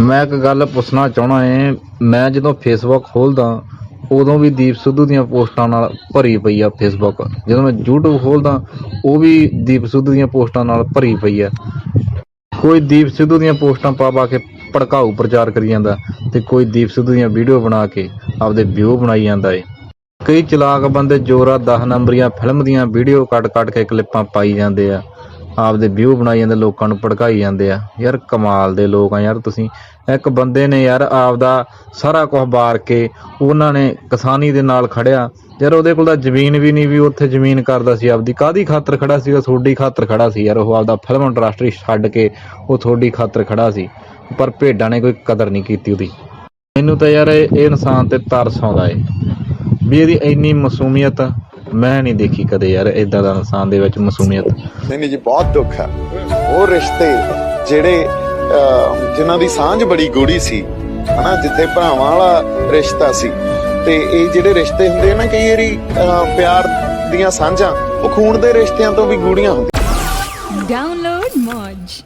ਮੈਂ ਇੱਕ ਗੱਲ ਪੁੱਛਣਾ ਚਾਹਣਾ ਏ, ਮੈਂ ਜਦੋਂ ਫੇਸਬੁੱਕ ਖੋਲਦਾ, ਉਦੋਂ ਵੀ ਦੀਪ ਸਿੱਧੂ ਦੀਆਂ ਪੋਸਟਾਂ ਨਾਲ ਭਰੀ ਪਈ ਆ ਫੇਸਬੁੱਕ ਜਦੋਂ ਮੈਂ YouTube ਖੋਲਦਾ, ਉਹ ਵੀ ਦੀਪ ਸਿੱਧੂ ਦੀਆਂ ਪੋਸਟਾਂ ਨਾਲ ਭਰੀ ਪਈ ਆ। ਕੋਈ ਦੀਪ ਸਿੱਧੂ ਦੀਆਂ ਪੋਸਟਾਂ ਪਾ ਪਾ ਕੇ ਭੜਕਾਊ ਪ੍ਰਚਾਰ ਕਰੀ ਜਾਂਦਾ ਤੇ ਕੋਈ ਦੀਪ ਸਿੱਧੂ ਦੀਆਂ ਵੀਡੀਓ ਬਣਾ ਕੇ ਆਪਦੇ ਵਿਊ ਬਣਾਈ ਜਾਂਦਾ ਏ। ਕਈ ਚਲਾਕ ਬੰਦੇ ਜੋਰਾ 10 ਨੰਬਰੀਆਂ ਫਿਲਮ ਦੀਆਂ ਵੀਡੀਓ ਕੱਟ ਕੱਟ ਕੇ ਕਲਿੱਪਾਂ ਪਾਈ ਜਾਂਦੇ ਆ। ਆਪਦੇ ਵਿਊ ਬਣਾਈ ਜਾਂਦੇ, ਲੋਕਾਂ ਨੂੰ ਭੜਕਾਈ ਜਾਂਦੇ ਆ। ਯਾਰ ਕਮਾਲ ਦੇ ਲੋਕ ਆ ਯਾਰ ਤੁਸੀਂ। ਇੱਕ ਬੰਦੇ ਨੇ ਯਾਰ ਆਪਦਾ ਸਾਰਾ ਕੁਝ ਬਾਰ ਕੇ ਉਹਨਾਂ ਨੇ ਕਿਸਾਨੀ ਦੇ ਨਾਲ ਖੜਿਆ। ਯਾਰ ਉਹਦੇ ਕੋਲ ਤਾਂ ਜ਼ਮੀਨ ਵੀ ਨਹੀਂ, ਵੀ ਉੱਥੇ ਜ਼ਮੀਨ ਕਰਦਾ ਸੀ ਆਪਦੀ। ਕਾਦੀ ਖਾਤਰ ਖੜਾ ਸੀਗਾ? ਤੁਹਾਡੀ ਖਾਤਰ ਖੜਾ ਸੀ ਯਾਰ। ਉਹ ਆਪਦਾ ਫਿਲਮ ਇੰਡਸਟਰੀ ਛੱਡ ਕੇ ਉਹ ਤੁਹਾਡੀ ਖਾਤਰ ਖੜਾ ਸੀ। ਪਰ ਭੇਡਾਂ ਨੇ ਕੋਈ ਕਦਰ ਨਹੀਂ ਕੀਤੀ ਉਹਦੀ। ਮੈਨੂੰ ਤਾਂ ਯਾਰ ਇਹ ਇਹ ਇਨਸਾਨ ਤੇ ਤਰਸ ਆਉਂਦਾ ਏ। ਵੀ ਇਹਦੀ ਇੰਨੀ ਮਾਸੂਮੀਅਤ ਮੈਂ ਨਹੀਂ ਦੇਖੀ ਕਦੇ ਯਾਰ ਇਦਾਂ ਦਾ ਇਨਸਾਨ ਦੇ ਵਿੱਚ ਮਾਸੂਮੀਅਤ। ਨਹੀਂ ਨਹੀਂ ਜੀ ਬਹੁਤ ਦੁੱਖ ਹੈ। ਉਹ ਰਿਸ਼ਤੇ ਜਿਹੜੇ ਜਿਨ੍ਹਾਂ ਦੀ ਸਾਂਝ ਬੜੀ ਗੂੜੀ ਸੀ ਹਨਾ ਜਿੱਥੇ ਭਰਾਵਾਂ ਵਾਲਾ ਰਿਸ਼ਤਾ ਸੀ ਤੇ ਇਹ ਜਿਹੜੇ ਰਿਸ਼ਤੇ ਹੁੰਦੇ ਨਾ ਕਈ ਵਾਰੀ ਪਿਆਰ ਦੀਆਂ ਸਾਂਝਾਂ ਉਹ ਖੂਨ ਦੇ ਰਿਸ਼ਤਿਆਂ ਤੋਂ ਵੀ ਗੂੜੀਆਂ ਹੁੰਦੀਆਂ। Download Moj.